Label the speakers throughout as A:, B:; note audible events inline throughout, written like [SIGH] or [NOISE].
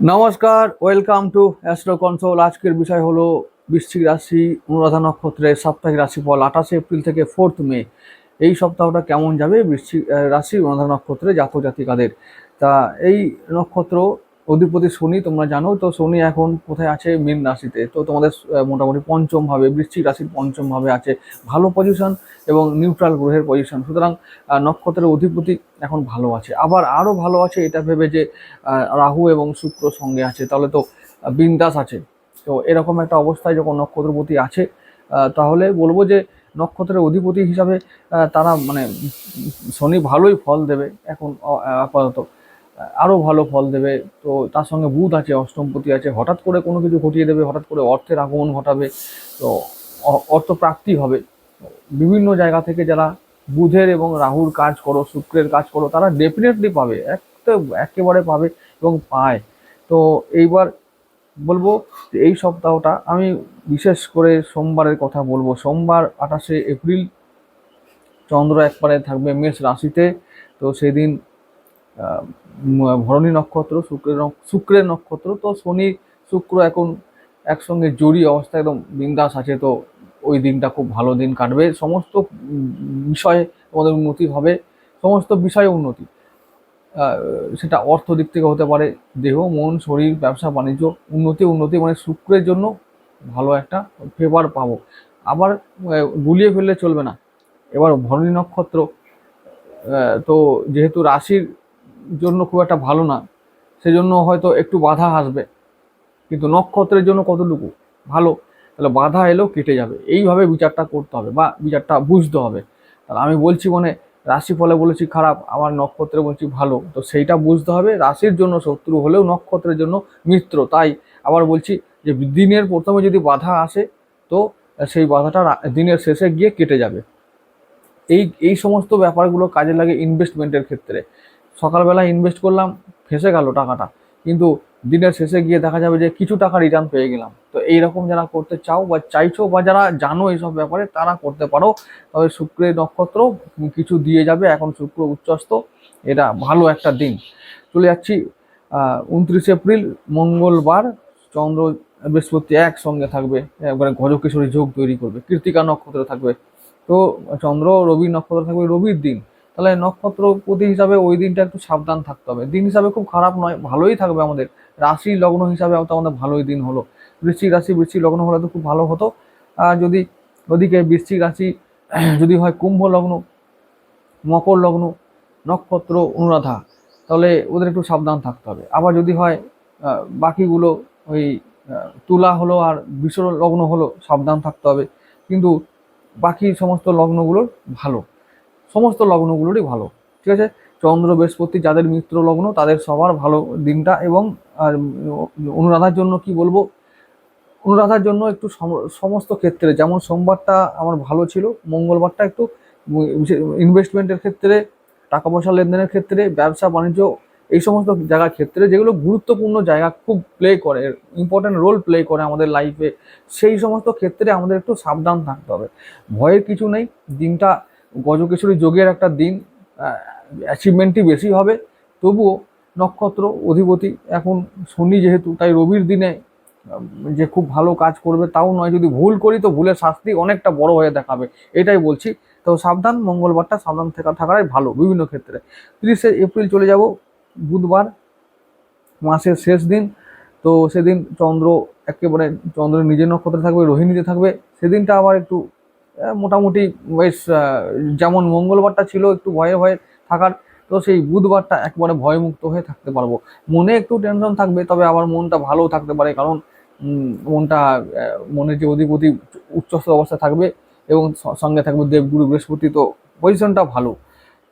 A: নমস্কার welcome to astro console আজকের বিষয় হলো বৃশ্চিক রাশি, অনুরাধা নক্ষত্রের সাপ্তাহিক রাশিফল আঠাশে এপ্রিল থেকে ফোর্থ মে। এই সপ্তাহটা কেমন যাবে? বৃশ্চিক রাশি, অনুরাধা নক্ষত্রে, জাতক জাতিকাদের। তা এই নক্ষত্র অধিপতি শনি, তোমরা জানো, তো শনি এখন কোথায় আছে? মীন রাশিতে। তো তোমাদের মোটামুটি পঞ্চম ভাবে, বৃশ্চিক রাশির পঞ্চম ভাবে আছে। ভালো পজিশন এবং নিউট্রাল গ্রহের পজিশন সুতরাং নক্ষত্রের অধিপতি এখন ভালো আছে। আবার আরও ভালো আছে, এটা ভেবে যে রাহু এবং শুক্র সঙ্গে আছে। তাহলে তো বিন্দাস আছে। তো এরকম একটা অবস্থায় যখন নক্ষত্রপতি আছে তাহলে বলব যে নক্ষত্রের অধিপতি হিসাবে তারা মানে শনি ভালোই ফল দেবে এখন আপাতত। আরও ভালো ফল দেবে। তো তার সঙ্গে বুধ আছে, অষ্টমপতি আছে, হঠাৎ করে কোনো কিছু ঘটিয়ে দেবে, হঠাৎ করে অর্থের আগমন ঘটাবে, তো অর্থ প্রাপ্তি হবে। বিভিন্ন জায়গা থেকে যারা বুধের এবং রাহুর কাজ করো, শুক্রের কাজ করো, তারা ডেফিনেটলি পাবে এক তো একেবারে পাবে এবং পায়। তো এইবার বলব যে এই সপ্তাহটা আমি বিশেষ করে সোমবারের কথা বলব। সোমবার আঠাশে এপ্রিল চন্দ্র একবারে থাকবে মেষ রাশিতে। তো সেদিন ভরণী নক্ষত্র, শুক্রের শুক্রের নক্ষত্র। তো শনি, শুক্র এখন একসঙ্গে জড়ি অবস্থা একদম বিন্দাস আছে। তো ওই দিনটা খুব ভালো দিন কাটবে। সমস্ত বিষয়ে তোমাদের উন্নতি হবে। সমস্ত বিষয়ে উন্নতি। সেটা অর্থ দিক থেকে হতে পারে, দেহ, মন, শরীর, ব্যবসা, বাণিজ্য, উন্নতি উন্নতি মানে শুক্রের জন্য ভালো একটা ফেভার পাবো। আবার গুলিয়ে ফেললে চলবে না। এবার ভরণী নক্ষত্র তো যেহেতু রাশির জন্য খুব একটা ভালো না, সেজন্য হয়তো একটু বাধা আসবে। কিন্তু নক্ষত্রের জন্য কতটুকু ভালো, তাহলে বাধা এলেও কেটে যাবে। এইভাবে বিচারটা করতে হবে বা বিচারটা বুঝতে হবে। তাহলে আমি বলছি মানে রাশি ফলে বলেছি খারাপ, আমার নক্ষত্রে বলছি ভালো। তো সেইটা বুঝতে হবে, রাশির জন্য শত্রু হলেও নক্ষত্রের জন্য মিত্র। তাই আবার বলছি যে দিনের প্রথমে যদি বাধা আসে, তো সেই বাধাটা দিনের শেষে গিয়ে কেটে যাবে। এই এই সমস্ত ব্যাপারগুলো কাজে লাগে ইনভেস্টমেন্টের ক্ষেত্রে। সকালবেলা ইনভেস্ট করলাম, ফেসে গেল টাকাটা। কিন্তু দিনের শেষে গিয়ে দেখা যাবে যে কিছু টাকা রিটার্ন পেয়ে গেলাম। তো এইরকম যারা করতে চাও বা চাইছো বা যারা জানো এইসব ব্যাপারে, তারা করতে পারো। তবে শুক্রের নক্ষত্র কিছু দিয়ে যাবে। এখন শুক্র উচ্চস্ত এটা ভালো একটা দিন। চলে যাচ্ছি উনত্রিশে এপ্রিল, মঙ্গলবার। চন্দ্র, বৃহস্পতি একসঙ্গে থাকবে। একবারে গজকেশরী যোগ তৈরি করবে। কৃতিকা নক্ষত্র থাকবে। তো চন্দ্র, রবি নক্ষত্র থাকবে রবির দিন। তাহলে নক্ষত্র প্রতি হিসাবে ওই দিনটা একটু সাবধান থাকতে হবে। দিন হিসাবে খুব খারাপ নয়, ভালোই থাকবে আমাদের। রাশি লগ্ন হিসাবে তো আমাদের ভালোই দিন হলো। বৃশ্চিক রাশি, বৃশ্চিক লগ্ন হলে তো খুব ভালো হতো। আর যদি ওদিকে বৃশ্চিক রাশি, [CLEARS THROAT] যদি হয় কুম্ভ লগ্ন, মকর লগ্ন, নক্ষত্র, অনুরাধা, তাহলে ওদের একটু সাবধান থাকতে হবে। আবার যদি হয় বাকিগুলো ওই তুলা হলো আর বিষ লগ্ন হলো, সাবধান থাকতে হবে। কিন্তু বাকি সমস্ত লগ্নগুলোর ভালো। সমস্ত লগ্নগুলোরই ভালো, ঠিক আছে? চন্দ্র, বৃহস্পতি যাদের মিত্র লগ্ন, তাদের সবার ভালো দিনটা এবং, আর অনুরাধার জন্য কি বলব? অনুরাধার জন্য একটু সম- সমস্ত ক্ষেত্রে, যেমন সোমবারটা আমার ভালো ছিল, মঙ্গলবারটা একটু ইনভেস্টমেন্টের ক্ষেত্রে টাকা পয়সা লেনদেনের ক্ষেত্রে, ব্যবসা, বাণিজ্য, এই সমস্ত জায়গার ক্ষেত্রে যেগুলো গুরুত্বপূর্ণ জায়গা খুব প্লে করে ইম্পর্টেন্ট রোল প্লে করে আমাদের লাইফে সেই সমস্ত ক্ষেত্রে আমাদের একটু সাবধান থাকতে হবে। ভয়ের কিছু নেই, দিনটা গজকেশরী যোগের একটা দিন অ্যাচিভমেন্টই বেশি হবে। তবুও নক্ষত্র অধিপতি এখন শনি যেহেতু, তাই রবির দিনে যে খুব ভালো কাজ করবে তাও নয়, যদি ভুল করি তো ভুলের শাস্তি অনেকটা বড় হয়ে দেখাবে, এটাই বলছি। তো সাবধান, মঙ্গলবারটা সাবধান থাকা থাকাই ভালো বিভিন্ন ক্ষেত্রে। তিরিশে এপ্রিল চলে যাব, বুধবার মাসের শেষ দিন। তো সেদিন চন্দ্র একেবারে, চন্দ্রের নিজের নক্ষত্রে থাকবে, রোহিণীতে থাকবে। সেদিনটা আবার একটু মোটামুটি বেশ যেমন মঙ্গলবারটা ছিল একটু ভয়ে ভয়ে থাকার, তো সেই বুধবারটা একবারে ভয়মুক্ত হয়ে থাকতে পারব। মনে একটু টেনশন থাকবে, তবে আবার মনটা ভালোও থাকতে পারে, কারণ মনটা মনের যে অধিপতি উচ্চস্থ অবস্থা থাকবে এবং সঙ্গে থাকবে দেবগুরু বৃহস্পতি, তো পজিশনটা ভালো।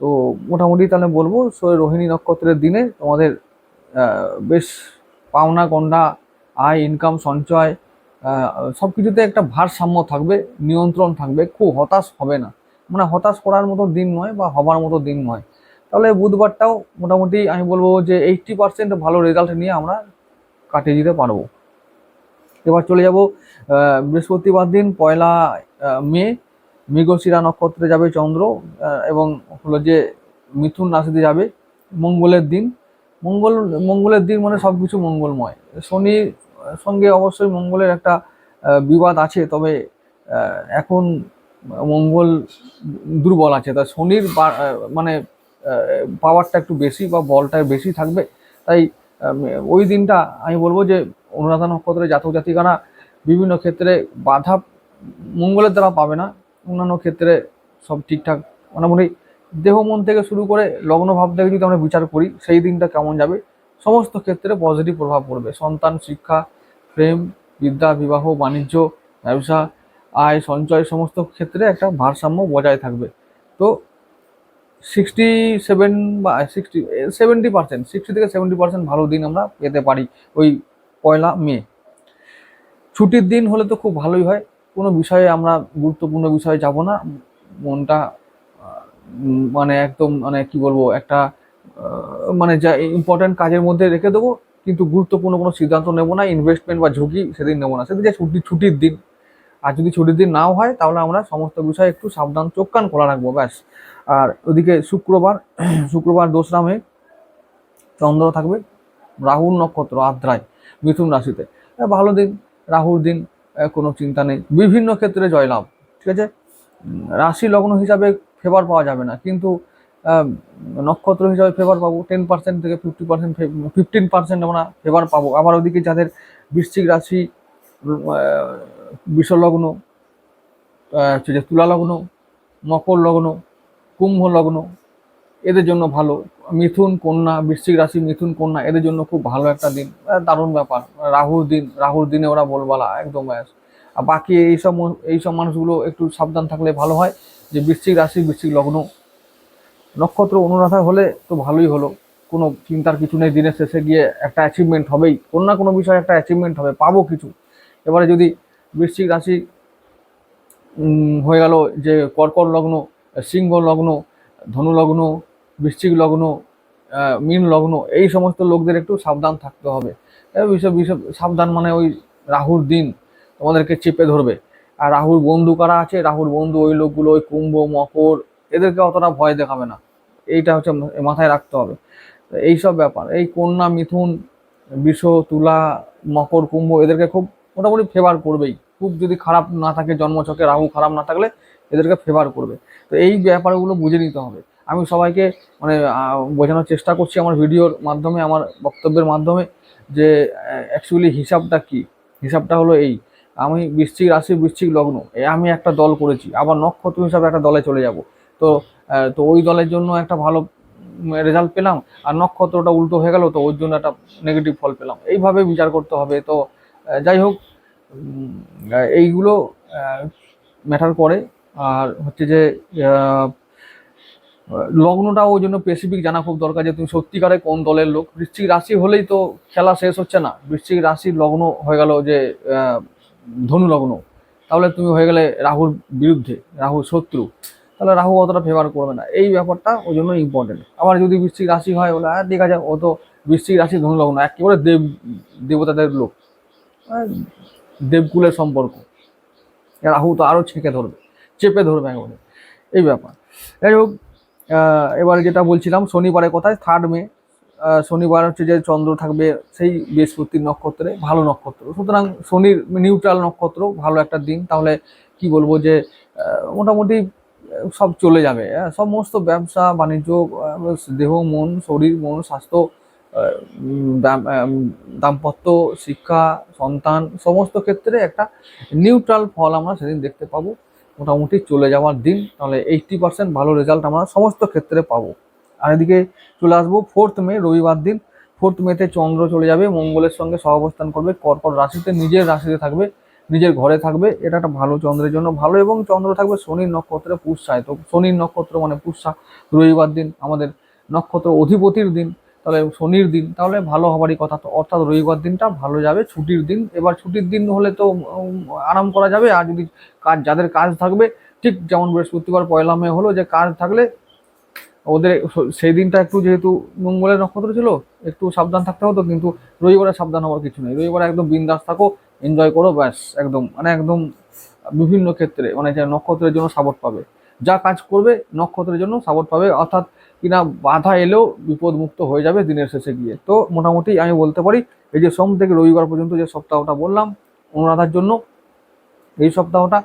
A: তো মোটামুটি তাহলে বলব রোহিণী নক্ষত্রের দিনে তোমাদের বেশ পাওনা গন্ডা আয় ইনকাম সঞ্চয় সব কিছুতে একটা ভারসাম্য থাকবে, নিয়ন্ত্রণ থাকবে খুব হতাশ হবে না। মানে হতাশ করার মতো দিন নয় বা হবার মতো দিন নয়। তাহলে বুধবারটাও মোটামুটি আমি বলব যে এইটটি পার্সেন্ট ভালো রেজাল্ট নিয়ে আমরা কাটিয়ে দিতে পারব। এবার চলে যাব বৃহস্পতিবার দিন, পয়লা মে, মৃগশিরা নক্ষত্রে যাবে চন্দ্র এবং হলো যে মিথুন রাশিতে যাবে মঙ্গলের দিন। মঙ্গল, মঙ্গলের দিন মানে সব কিছু মঙ্গলময়। শনির সঙ্গে অবশ্যই মঙ্গলের একটা বিবাদ আছে, তবে এখন মঙ্গল দুর্বল আছে। তা শনির মানে পাওয়ারটা একটু বেশি বা বলটা বেশি থাকবে, তাই ওই দিনটা আমি বলব যে অনুরাধা নক্ষত্রের জাতক জাতিকারা বিভিন্ন ক্ষেত্রে বাধা মঙ্গলের দ্বারা পাবে না। অন্যান্য ক্ষেত্রে সব ঠিকঠাক মোটামুটি দেহ মন থেকে শুরু করে লগ্ন ভাব থেকে যদি আমরা বিচার করি, সেই দিনটা কেমন যাবে? সমস্ত ক্ষেত্রে পজিটিভ প্রভাব পড়বে। সন্তান, শিক্ষা, প্রেম, বিদ্যা, বিবাহ, বাণিজ্য, ব্যবসা, আয়, সঞ্চয় সমস্ত ক্ষেত্রে একটা ভারসাম্য বজায় থাকবে। তো সিক্সটি সেভেন বা সিক্সটি সেভেন্টি পার্সেন্ট সিক্সটি থেকে সেভেন্টি পার্সেন্ট ভালো দিন আমরা পেতে পারি ওই পয়লা মে। ছুটির দিন হলে তো খুব ভালোই হয়, কোনো বিষয়ে আমরা গুরুত্বপূর্ণ বিষয়ে যাব না। মনটা মানে একদম মানে কি বলব, একটা মানে যা ইম্পর্টেন্ট কাজের মধ্যে রেখে দেবো, কিন্তু গুরুত্বপূর্ণ কোনো সিদ্ধান্ত নেব না ইনভেস্টমেন্ট বা ঝুঁকি সেদিন নেব না। সেদিন যে ছুটি, ছুটির দিন। আর যদি ছুটির দিন নাও হয়, তাহলে আমরা সমস্ত বিষয়ে একটু সাবধান চোখ কান খোলা রাখব, ব্যাস। আর ওদিকে শুক্রবার [CLEARS THROAT] শুক্রবার দোসরা মে চন্দ্র থাকবে, রাহুর নক্ষত্র আদ্রায়, মিথুন রাশিতে। ভালো দিন, রাহুর দিন কোনো চিন্তা নেই। বিভিন্ন ক্ষেত্রে জয়লাভ, ঠিক আছে? রাশি লগ্ন হিসাবে ফেভার পাওয়া যাবে না, কিন্তু নক্ষত্র হিসাবে ফেভার পাবো টেন পার্সেন্ট থেকে ফিফটি পার্সেন্ট ফিফটিন পার্সেন্ট আমরা ফেভার পাবো। আবার ওদিকে যাদের বৃশ্চিক রাশি বিষলগ্ন হচ্ছে যে তুলা লগ্ন, মকর লগ্ন, কুম্ভ লগ্ন, এদের জন্য ভালো। মিথুন কন্যা, বৃশ্চিক রাশি মিথুন কন্যা, এদের জন্য খুব ভালো একটা দিন। দারুণ ব্যাপার। রাহুর দিন, রাহুর দিনে ওরা বলবালা, একদম আর বাকি এইসব এইসব মানুষগুলো একটু সাবধান থাকলে ভালো হয়, যে বৃশ্চিক রাশি, বৃশ্চিক লগ্ন। নক্ষত্র অনুরাধা হলে তো ভালোই হলো। কোনো চিন্তার কিছু নেই, দিনের শেষে গিয়ে একটা অ্যাচিভমেন্ট হবেই। কোনো না কোনো বিষয়ে একটা অ্যাচিভমেন্ট হবে, পাবো কিছু। এবারে যদি বৃশ্চিক রাশি হয়ে গেল যে কর্কট লগ্ন, সিংহ লগ্ন, ধনু লগ্ন, বৃশ্চিক লগ্ন মীন লগ্ন, এই সমস্ত লোকদের একটু সাবধান থাকতে হবে। সাবধান মানে ওই রাহুর দিন তোমাদেরকে চেপে ধরবে। আর রাহুর বন্ধু কারা আছে? রাহুর বন্ধু ওই লোকগুলো, ওই কুম্ভ, মকর এদেরকে অতটা ভয় দেখাবে না। এইটা হচ্ছে মাথায় রাখতে হবে। এই সব ব্যাপার, এই কন্যা, মিথুন, বিষ, তুলা, মকর, কুম্ভ এদেরকে খুব মোটামুটি ফেভার করবেই। খুব যদি খারাপ না থাকে, জন্মছকে রাহু খারাপ না থাকলে এদেরকে ফেভার করবে। তো এই ব্যাপারগুলো বুঝে নিতে হবে। আমি সবাইকে মানে বোঝানোর চেষ্টা করছি আমার ভিডিওর মাধ্যমে, আমার বক্তব্যের মাধ্যমে যে অ্যাকচুয়ালি হিসাবটা কি? হিসাবটা হলো এই, আমি বৃশ্চিক রাশি, বৃশ্চিক লগ্ন আমি একটা দল করেছি। আবার নক্ষত্র হিসাবে একটা দলে চলে যাব। তো তো ওই দলের জন্য একটা ভালো রেজাল্ট পেলাম। আর নক্ষত্রটা উল্টো হয়ে গেল, তো ওর জন্য একটা নেগেটিভ ফল পেলাম। এইভাবে বিচার করতে হবে। তো যাই হোক এইগুলো ম্যাটার করে। আর হচ্ছে যে লগ্নটা ওই জন্য স্পেসিফিক জানা খুব দরকার যে তুমি সত্যিকারে কোন দলের লোক। বৃশ্চিক রাশি হলেই তো খেলা শেষ হচ্ছে না। বৃশ্চিক রাশির লগ্ন হয়ে গেল যে ধনু লগ্ন। তাহলে তুমি হয়ে গেলে রাহুর বিরুদ্ধে, রাহুর শত্রু। তাহলে রাহু অতটা ফেভার করবে না। এই ব্যাপারটা ওই জন্য ইম্পর্টেন্ট আবার যদি বৃশ্চিক রাশি হয় বলে আর দেখা যায় ও তো বৃশ্চিক রাশি ধনু লগ্ন একেবারে দেব দেবতাদের লোক। আহ, দেবকুলের সম্পর্ক। রাহু তো আরও ছেঁকে ধরবে চেপে ধরবে একেবারে। এই ব্যাপার। যাই হোক এবারে যেটা বলছিলাম শনিবারের কথায় থার্ড মে শনিবার হচ্ছে যে চন্দ্র থাকবে সেই বৃহস্পতির নক্ষত্রে ভালো নক্ষত্র। সুতরাং শনির নিউট্রাল নক্ষত্র ভালো একটা দিন। তাহলে কি বলব যে মোটামুটি সব চলে যাবে। হ্যাঁ, সমস্ত ব্যবসা বাণিজ্য দেহ মন শরীর মন স্বাস্থ্য দাম্পত্য শিক্ষা সন্তান সমস্ত ক্ষেত্রে একটা নিউট্রাল ফল আমরা সেদিন দেখতে পাবো। মোটামুটি চলে যাওয়ার দিন তাহলে এইটটি পার্সেন্ট ভালো রেজাল্ট আমরা সমস্ত ক্ষেত্রে পাবো। আর এদিকে চলে আসব ফোর্থ মে রবিবার দিন। ফোর্থ মেতে চন্দ্র চলে যাবে মঙ্গলের সঙ্গে সহাবস্থান করবে। কর্কট রাশিতে নিজের রাশিতে থাকবে। নিজের ঘরে থাকবে, এটা একটা ভালো চন্দ্রের জন্য ভালো এবং চন্দ্র থাকবে শনির নক্ষত্রে পুষ্যায় তো শনির নক্ষত্র মানে পুষ্যা। রবিবার দিন আমাদের নক্ষত্র অধিপতির দিন, তাহলে শনির দিন, তাহলে ভালো হবারই কথা। তো অর্থাৎ রবিবার দিনটা ভালো যাবে, ছুটির দিন। এবার ছুটির দিন হলে তো আরাম করা যাবে। আর যদি কাজ, যাদের কাজ থাকবে, ঠিক যেমন বৃহস্পতিবার পয়লা মে হলো যে কাজ থাকলে, ওদের সেই দিনটা একটু যেহেতু মঙ্গলের নক্ষত্র ছিল, একটু সাবধান থাকতে হতো, কিন্তু রবিবারে সাবধান হওয়ার কিছু নেই। রবিবারে একদম বিন্দাস থাকো এনজয় করো, ব্যাস, একদম মানে একদম বিভিন্ন ক্ষেত্রে মানে নক্ষত্রের জন্য সাপোর্ট পাবে। যা কাজ করবে, নক্ষত্রের জন্য সাপোর্ট পাবে, অর্থাৎ কিনা বাধা এলেও বিপদ মুক্ত হয়ে যাবে দিনের শেষে গিয়ে। তো মোটামুটি আমি বলতে পারি, এই যে সোম থেকে রবিবার পর্যন্ত যে সপ্তাহটা বললাম, অনুরাধার জন্য, এই সপ্তাহটা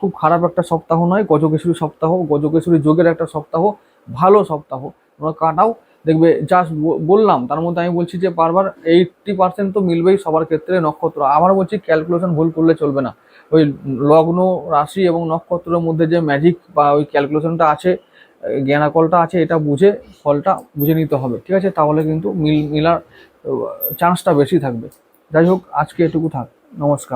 A: খুব খারাপ একটা সপ্তাহ নয়, গজকেশরী সপ্তাহ, গজকেশরী যোগের একটা সপ্তাহ, ভালো সপ্তাহ। তোমরা কাটাও দেখবে জাস্ট বললাম, তার মধ্যে আমি বলছি যে বারবার এইটটি পার্সেন্ট তো মিলবেই সবার ক্ষেত্রে নক্ষত্র। আবার বলছি ক্যালকুলেশন ভুল করলে চলবে না। ওই লগ্ন রাশি এবং নক্ষত্রের মধ্যে যে ম্যাজিক বা ওই ক্যালকুলেশনটা আছে, জ্ঞানাকলটা আছে, এটা বুঝে ফলটা বুঝে নিতে হবে। ঠিক আছে? তাহলে কিন্তু মিল, মিলার চান্সটা বেশি থাকবে। যাই হোক, আজকে এটুকু থাক। নমস্কার।